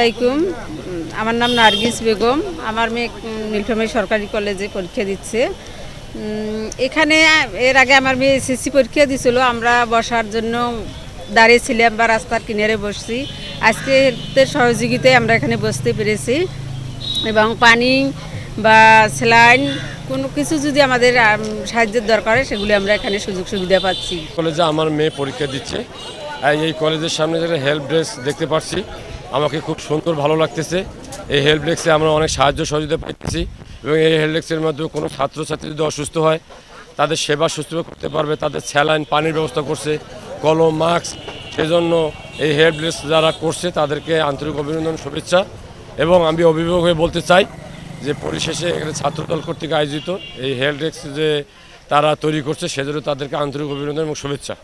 আলাইকুম। আমার নাম নার্গিস বেগম। আমার মেয়ে নীলফামারী সরকারি কলেজে পরীক্ষা দিচ্ছে। এখানে, এর আগে আমার মেয়ে এসএসসি পরীক্ষা দিছিল। আমরা বসার জন্য দাঁড়িয়েছিলাম বা রাস্তার কিনারে বসছি। আজকে সহযোগিতায় আমরা এখানে বসতে পেরেছি। এবং পানি বা স্যালাইন, কোনো কিছু যদি আমাদের সাহায্যের দরকার হয়, সেগুলি আমরা এখানে সুযোগ সুবিধা পাচ্ছি। কলেজে আমার মেয়ে পরীক্ষা দিচ্ছে। এই কলেজের সামনে যেটা হেল্প ডেস্ক দেখতে পাচ্ছি। আমাকে খুব সুন্দর ভালো লাগতেছে। এই হেল্প ডেস্কে আমরা অনেক সাহায্য সহযোগিতা পাইতেছি এবং এই হেল্প ডেস্কের মাধ্যমে কোনো ছাত্রছাত্রী যদি অসুস্থ হয়, তাদের সেবা সুস্থ করতে পারবে, তাদের স্যালাইন, পানির ব্যবস্থা করছে, কলম, মাস্ক সেজন্য এই হেল্প ডেস্ক যারা করছে তাদেরকে আন্তরিক অভিনন্দন, শুভেচ্ছা এবং আমি অভিভাবক হয়ে বলতে চাই যে পরিশেষে এখানে ছাত্রদল কর্তৃক আয়োজিত এই হেল্প ডেস্ক যে তারা তৈরি করছে সেজন্য তাদেরকে আন্তরিক অভিনন্দন এবং শুভেচ্ছা।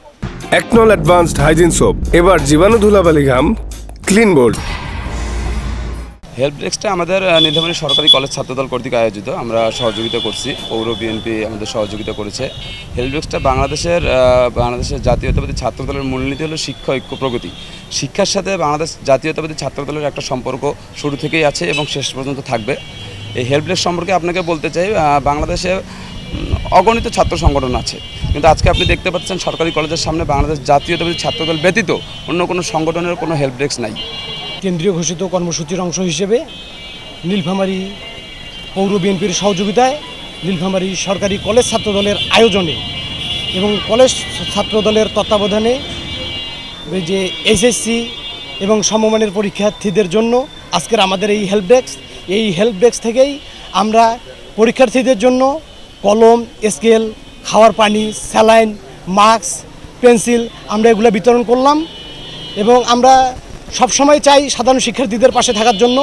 একনল অ্যাডভান্সড হাইজিন সোপ এবার জীবাণু ধুলাবালি ঘাম ক্লিন বোল্ড হেল্প ডেস্কটা আমাদের আহ, সরকারি কলেজ ছাত্রদল কর্তৃক আয়োজিত। আমরা সহযোগিতা করছি। পৌর বিএনপি আমাদের সহযোগিতা করেছে। হেল্প ডেস্কটা বাংলাদেশের বাংলাদেশের জাতীয়তাবাদী ছাত্রদলের মূলনীতি হলো শিক্ষা ঐক্য প্রগতি। শিক্ষার সাথে বাংলাদেশ জাতীয়তাবাদী ছাত্রদলের একটা সম্পর্ক শুরু থেকেই আছে এবং শেষ পর্যন্ত থাকবে। এই হেল্প ডেস্ক সম্পর্কে আপনাকে বলতে চাই বাংলাদেশে অগণিত ছাত্র সংগঠন আছে। কিন্তু আজকে আপনি দেখতে পাচ্ছেন সরকারি কলেজের সামনে বাংলাদেশ জাতীয়তাবাদী ছাত্রদল ব্যতীত অন্য কোনো সংগঠনের কোনো হেল্প ডেস্ক নাই। কেন্দ্রীয় ঘোষিত কর্মসূচির অংশ হিসেবে নীলফামারী পৌর বিএনপির সহযোগিতায় নীলফামারী সরকারি কলেজ ছাত্রদলের আয়োজনে এবং কলেজ ছাত্রদলের তত্ত্বাবধানে এই যে এসএসসি এবং সমমানের পরীক্ষার্থীদের জন্য আজকের আমাদের এই হেল্প ডেস্ক, এই হেল্প ডেস্ক থেকেই আমরা পরীক্ষার্থীদের জন্য কলম, স্কেল, খাওয়ার পানি, স্যালাইন, মাস্ক, পেন্সিল আমরা এগুলো বিতরণ করলাম এবং আমরা সবসময় চাই সাধারণ শিক্ষার্থীদের পাশে থাকার জন্য।